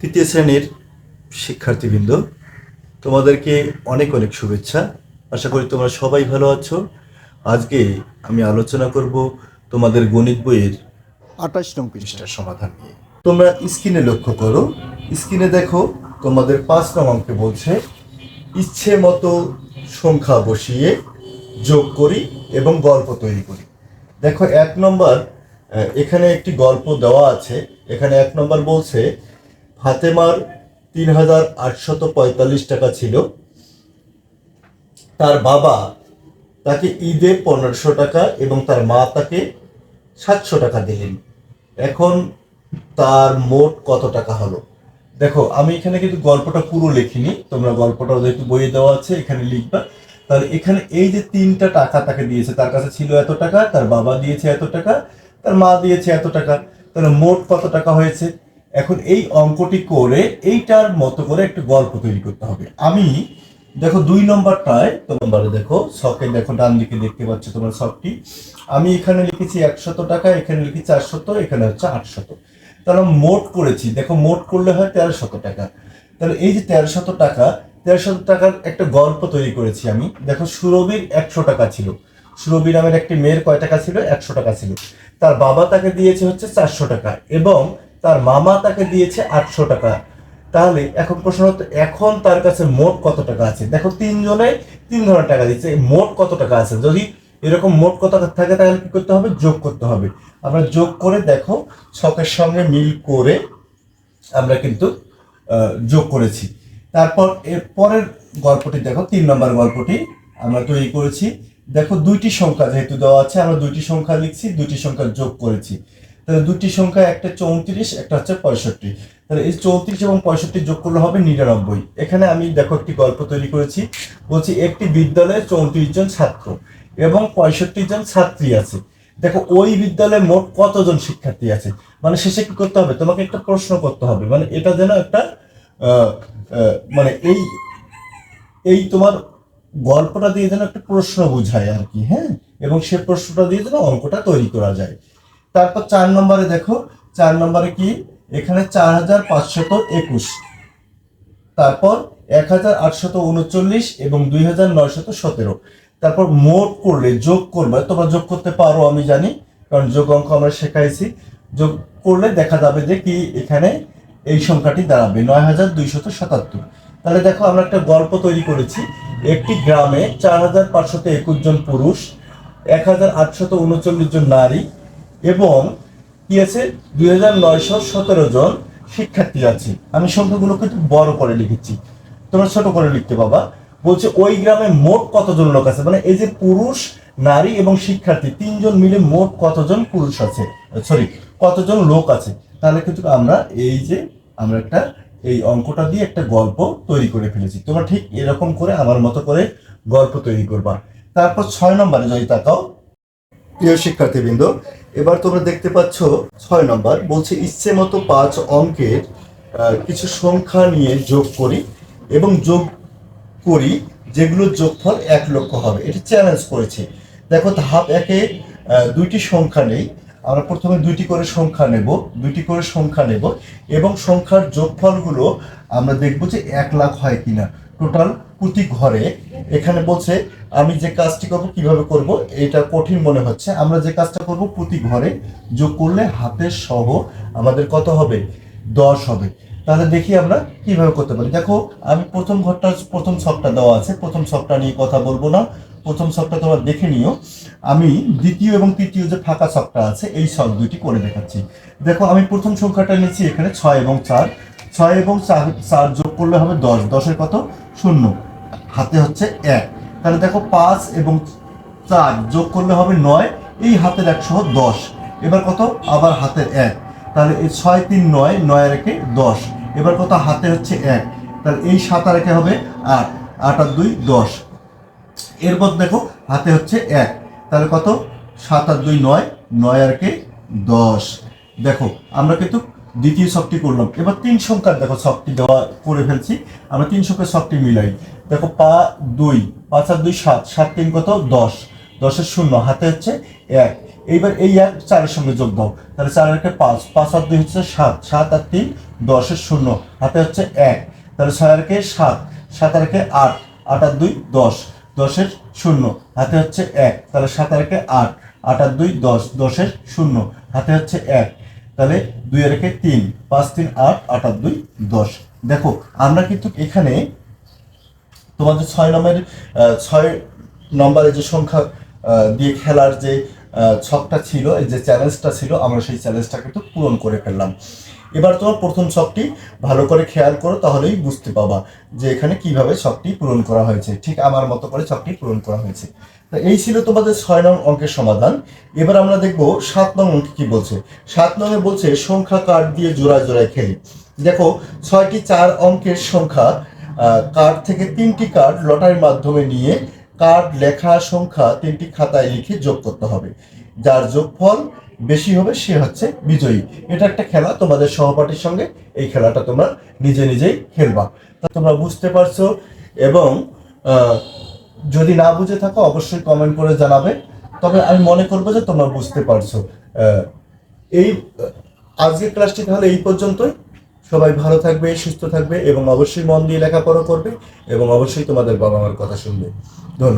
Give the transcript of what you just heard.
তৃতীয় শ্রেণির শিক্ষার্থীবৃন্দ তোমাদেরকে অনেক অনেক শুভেচ্ছা। আশা করি তোমরা সবাই ভালো আছো। আজকে আমি আলোচনা করব তোমাদের গণিত বইয়ের আঠাশ নং পৃষ্ঠার সমাধান নিয়ে। তোমরা স্ক্রিনে লক্ষ্য করো স্ক্রিনে দেখো তোমাদের পাঁচ নং অঙ্কে বলছে ইচ্ছে মতো সংখ্যা বসিয়ে যোগ করি এবং গল্প তৈরি করি। দেখো এক নম্বর এখানে একটি গল্প দেওয়া আছে এখানে এক নম্বর বলছে ফাতেমার তিন হাজার আটশত পঁয়তাল্লিশ টাকা ছিল। তার বাবা তাকে ঈদে পনেরোশো টাকা এবং তার মা তাকে সাতশো টাকা দিলেন। এখন তার মোট কত টাকা হলো? দেখো, আমি এখানে কিন্তু গল্পটা পুরো লিখিনি। তোমরা গল্পটা যেহেতু বইয়ে দেওয়া আছে, এখানে লিখবা। তাহলে এখানে এই যে তিনটা টাকা তাকে দিয়েছে, তার কাছে ছিল এত টাকা, তার বাবা দিয়েছে এত টাকা, তার মা দিয়েছে এত টাকা, তাহলে মোট কত টাকা হয়েছে? এখন এই অঙ্কটি করে এইটার মতো করে একটা গল্প তৈরি করতে হবে। আমি, দেখো দুই নম্বরটায় নম্বরে দেখো শখে দেখো, ডান দিকে দেখতে পাচ্ছ তোমার শখটি। আমি এখানে লিখেছি একশত টাকা, এখানে লিখেছি চারশত, এখানে হচ্ছে আটশত। তাহলে মোট করেছি, দেখো মোট করলে হয় তেরোশত টাকা। তাহলে এই যে তেরোশত টাকা, তেরোশত টাকার একটা গল্প তৈরি করেছি আমি। দেখো সুরভির একশো টাকা ছিল। সুরভি নামের একটি মেয়ের কয় টাকা ছিল? একশো টাকা ছিল। তার বাবা তাকে দিয়েছে হচ্ছে চারশো টাকা। এবং তার মামা তাকে দিয়েছে আটশো টাকা। তাহলে এখন প্রশ্ন হতো এখন তার কাছে মোট কত টাকা আছে? দেখো, তিনজনে তিন ধরনের টাকা দিচ্ছে মোট কত টাকা আছে? যদি এরকম মোট কত থাকে, তাহলে কি করতে হবে? যোগ করতে হবে। আমরা যোগ করে দেখো, ছকের সঙ্গে মিল করে আমরা কিন্তু যোগ করেছি। তারপর এর পরের গল্পটি দেখো, তিন নম্বর গল্পটি আমরা তৈরি করেছি। দেখো, দুইটি সংখ্যা যেহেতু দেওয়া আছে, আমরা দুইটি সংখ্যা লিখছি, দুইটি সংখ্যা যোগ করেছি। তাহলে দুটি সংখ্যা, একটা চৌত্রিশ, একটা হচ্ছে পঁয়ষট্টি। তাহলে এই চৌত্রিশ এবং পঁয়ষট্টি যোগ করলে হবে নিরানব্বই। এখানে আমি দেখো একটি গল্প তৈরি করেছি। বলছি, একটি বিদ্যালয়ে চৌত্রিশ জন ছাত্র এবং পঁয়ষট্টি জন ছাত্রী আছে। দেখো, ওই বিদ্যালয়ে মোট কতজন শিক্ষার্থী আছে? মানে শেষে কি করতে হবে? তোমাকে একটা প্রশ্ন করতে হবে। মানে এটা যেন একটা মানে এই এই তোমার গল্পটা দিয়ে যেন একটা প্রশ্ন বোঝায় আর কি হ্যাঁ? এবং সে প্রশ্নটা দিয়ে যেন অঙ্কটা তৈরি করা যায়। তারপর চার নম্বরে দেখো, চার নম্বরে কি? এখানে চার হাজার পাঁচশত একুশ। তারপর এক হাজার আটশত উনচল্লিশ এবং দুই হাজার নয়শত সতেরো। তারপর মোট করলে, যোগ করবে তোমরা যোগ করতে পারো, আমি জানি, কারণ যোগ অঙ্ক আমরা শেখাইছি। যোগ করলে দেখা যাবে যে কি, এখানে এই সংখ্যাটি দাঁড়াবে, নয় হাজার দুইশত সাতাত্তর। তাহলে দেখো, আমরা একটা গল্প তৈরি করেছি। একটি গ্রামে চার হাজার পাঁচশত একুশ জন পুরুষ, এক হাজার আটশত উনচল্লিশ জন নারী এবং কি আছে? দুই হাজার সতেরো জন শিক্ষার্থী আছে। আমি সংখ্যাগুলোকে একটু বড় করে লিখেছি। তোমরা ছোট করে লিখতে বাবা বলছে, ওই গ্রামে মোট কতজন লোক আছে? মানে এই যে পুরুষ, নারী এবং শিক্ষার্থী, তিনজন মিলে মোট কতজন পুরুষ আছে? সরি, কতজন লোক আছে? তাহলে কিন্তু আমরা এই যে, আমরা একটা, এই অঙ্কটা দিয়ে একটা গল্প তৈরি করে ফেলেছি। তোমরা ঠিক এরকম করে আমার মতো করে গল্প তৈরি করবা। তারপর ছয় নম্বরে যদি তাকাও। প্রিয় শিক্ষার্থীবৃন্দ এবার তোমরা দেখতে পাচ্ছ ছয় নম্বর, বলছে, ইচ্ছে মতো পাঁচ অঙ্কের কিছু সংখ্যা নিয়ে যোগ করি এবং যোগ করি যেগুলো যোগফল এক লক্ষ হবে। এটা চ্যালেঞ্জ করেছে। দেখো ধাপ একে দুইটি সংখ্যা নেই। আমরা প্রথমে দুইটি করে সংখ্যা নেব, দুইটি করে সংখ্যা নেব এবং সংখ্যার যোগফলগুলো আমরা দেখব যে এক লাখ হয় কিনা। টোটাল প্রতি ঘরে এখানে বলছে, আমি যে কাজটি করব, কীভাবে করব, এটা কঠিন মনে হচ্ছে। আমরা যে কাজটা করব, প্রতি ঘরে যোগ করলে হাতের সহ আমাদের কত হবে? দশ হবে। তাহলে দেখি আমরা কীভাবে করতে পারি। দেখো, আমি প্রথম ঘরটা, প্রথম ছকটা দেওয়া আছে। প্রথম ছকটা নিয়ে কথা বলব না। প্রথম ছকটা তোমরা দেখে নিও। আমি দ্বিতীয় এবং তৃতীয় যে ফাঁকা ছকটা আছে, এই ছক দুইটি করে দেখাচ্ছি। দেখো, আমি প্রথম সংখ্যাটা নিচ্ছি এখানে ছয় এবং চার। ছয় এবং চার চার যোগ করলে হবে দশ। দশের কত? শূন্য। হাতে হচ্ছে এক। তাহলে দেখো পাঁচ এবং চার যোগ করলে হবে নয়, এই হাতের একশো দশ। এবার কত? আবার হাতের এক। তাহলে এই ছয় তিন নয় নয় রেখে দশ। এবার কত? হাতে হচ্ছে এক। তাহলে এই সাত আর রেখে হবে আট। আট আর দুই, দশ। এরপর দেখো, হাতে হচ্ছে এক। তাহলে কত? সাত আর দুই, নয়। নয় আর কে দশ। দেখো, আমরা কিন্তু দ্বিতীয় শকটি করলাম। এবার তিন সংখ্যার দেখো শকটি দেওয়া করে ফেলছি। আমরা তিন সংখ্যার শকটি মিলাই। দেখো, পা দুই, পাঁচ আর দুই, সাত। সাত তিন কত? দশ। দশের শূন্য, হাতে হচ্ছে এক। এইবার এই এক চারের সঙ্গে যোগ দাও। তাহলে চার একে পাঁচ। পাঁচ আর দুই হচ্ছে সাত। সাত আর তিন দশের শূন্য, হাতে হচ্ছে এক। তাহলে ছয় আর একে সাত সাত আর একে আট আট আর দুই, দশ। দশের শূন্য, হাতে হচ্ছে এক। তাহলে সাত আর একে আট আট আর দুই, দশ। দশের শূন্য, হাতে হচ্ছে এক। তাহলে দুই আর একে তিন, পাঁচ, তিন, আট আট আট, দুই, দশ। দেখো, আমরা কিন্তু এখানে তোমাদের ছয় নম্বরের ছয় নম্বরের যে সংখ্যা দিয়ে খেলার যে ছকটা ছিল যে চ্যালেঞ্জটা ছিল, আমরা সেই চ্যালেঞ্জটা কিন্তু পূরণ করে ফেললাম। এবার তোমার প্রথম শখটি ভালো করে খেয়াল করো, তাহলেই বুঝতে পাবা যে এখানে কীভাবে ছকটি পূরণ করা হয়েছে। ঠিক আমার মতো করে ছকটি পূরণ করা হয়েছে। এই ছিল তোমাদের ছয় নং অঙ্কের সমাধান। এবার আমরা দেখব সাত নং অঙ্কে কি বলছে। সাত নঙে বলছে, সংখ্যা কার্ড দিয়ে জোড়ায় জোড়ায় খেলি? দেখো, ছয়টি চার অঙ্কের সংখ্যা কার্ড থেকে তিনটি কার্ড লটারির মাধ্যমে নিয়ে কার্ড লেখা সংখ্যা তিনটি খাতায় লিখে যোগ করতে হবে। যার যোগফল বেশি হবে, সে হচ্ছে বিজয়ী। এটা একটা খেলা, তোমাদের সহপাঠীর সঙ্গে এই খেলাটা তোমরা নিজে নিজেই খেলবা। তা তোমরা বুঝতে পারছ এবং যদি না বুঝে থাকো, অবশ্যই কমেন্ট করে জানাবে। তবে আমি মনে করব যে তোমরা বুঝতে পারছ। এই, আজকের ক্লাসটি তাহলে এই পর্যন্তই। সবাই ভালো থাকবে, সুস্থ থাকবে এবং অবশ্যই মন দিয়ে লেখাপড়া করবে এবং অবশ্যই তোমাদের বাবা মার কথা শুনবে। ধন্যবাদ।